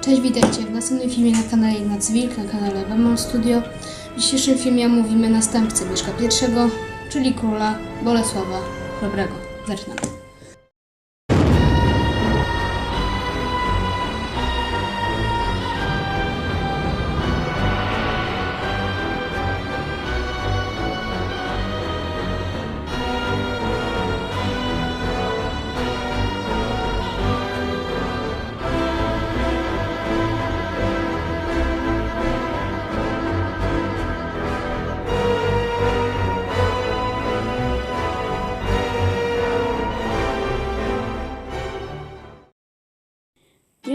Cześć, witajcie w następnym filmie na kanale Ignacy Wilk, na kanale Wemon Studio. W dzisiejszym filmie omówimy następcę Mieszka I, czyli króla Bolesława Chrobrego. Zaczynamy.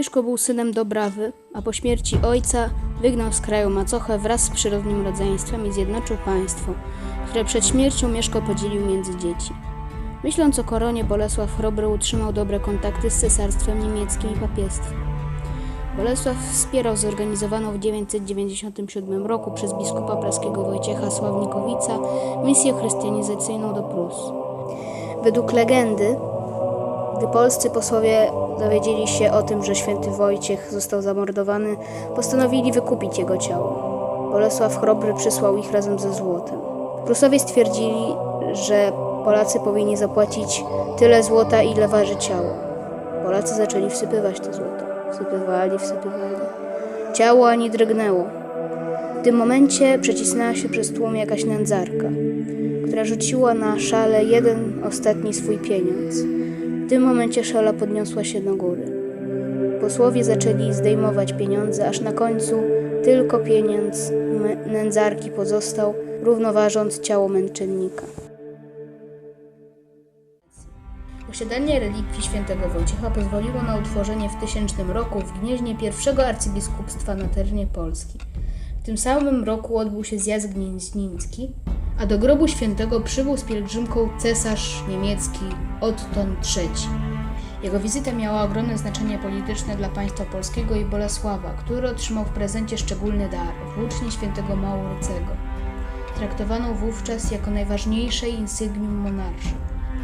Mieszko był synem Dobrawy, a po śmierci ojca wygnał z kraju macochę wraz z przyrodnim rodzeństwem i zjednoczył państwo, które przed śmiercią Mieszko podzielił między dzieci. Myśląc o koronie, Bolesław Chrobry utrzymał dobre kontakty z cesarstwem niemieckim i papiestwem. Bolesław wspierał zorganizowaną w 997 roku przez biskupa praskiego Wojciecha Sławnikowica misję chrystianizacyjną do Prus. Według legendy gdy polscy posłowie dowiedzieli się o tym, że święty Wojciech został zamordowany, postanowili wykupić jego ciało. Bolesław Chrobry przysłał ich razem ze złotem. Prusowie stwierdzili, że Polacy powinni zapłacić tyle złota, ile waży ciało. Polacy zaczęli wsypywać to złoto. Wsypywali, wsypywali. Ciało ani drgnęło. W tym momencie przecisnęła się przez tłum jakaś nędzarka, która rzuciła na szale jeden ostatni swój pieniądz. W tym momencie szala podniosła się do góry. Posłowie zaczęli zdejmować pieniądze, aż na końcu tylko pieniądz nędzarki pozostał, równoważąc ciało męczennika. Posiadanie relikwii świętego Wojciecha pozwoliło na utworzenie w 1000 roku w Gnieźnie pierwszego arcybiskupstwa na terenie Polski. W tym samym roku odbył się zjazd gnieźniński, a do grobu świętego przybył z pielgrzymką cesarz niemiecki Otton III. Jego wizyta miała ogromne znaczenie polityczne dla państwa polskiego i Bolesława, który otrzymał w prezencie szczególny dar włócznie świętego Maurycego, traktowaną wówczas jako najważniejsze insygnium monarszy.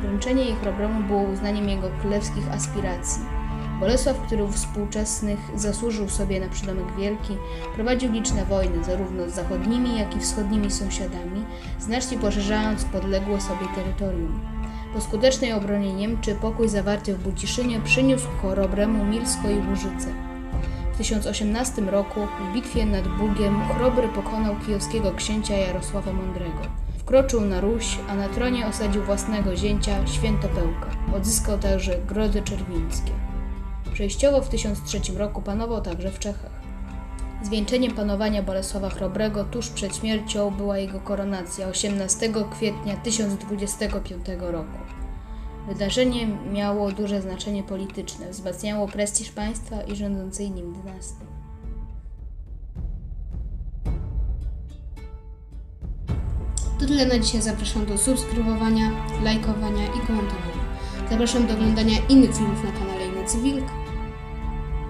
Wręczenie jej chrobremu było uznaniem jego królewskich aspiracji. Bolesław, który u współczesnych zasłużył sobie na przydomek wielki, prowadził liczne wojny zarówno z zachodnimi, jak i wschodnimi sąsiadami, znacznie poszerzając podległe sobie terytorium. Po skutecznej obronie Niemczy pokój zawarty w Buciszynie przyniósł chorobremu Milsko i Łużyce. W 1018 roku w bitwie nad Bugiem Chrobry pokonał kijowskiego księcia Jarosława Mądrego. Wkroczył na Ruś, a na tronie osadził własnego zięcia Świętopełka. Odzyskał także Grody Czerwińskie. Przejściowo w 1003 roku panował także w Czechach. Zwieńczeniem panowania Bolesława Chrobrego tuż przed śmiercią była jego koronacja 18 kwietnia 1025 roku. Wydarzenie miało duże znaczenie polityczne, wzmacniało prestiż państwa i rządzącej nim dynastii. To tyle na dzisiaj. Zapraszam do subskrybowania, lajkowania i komentowania. Zapraszam do oglądania innych filmów na kanale Ignacy Wilk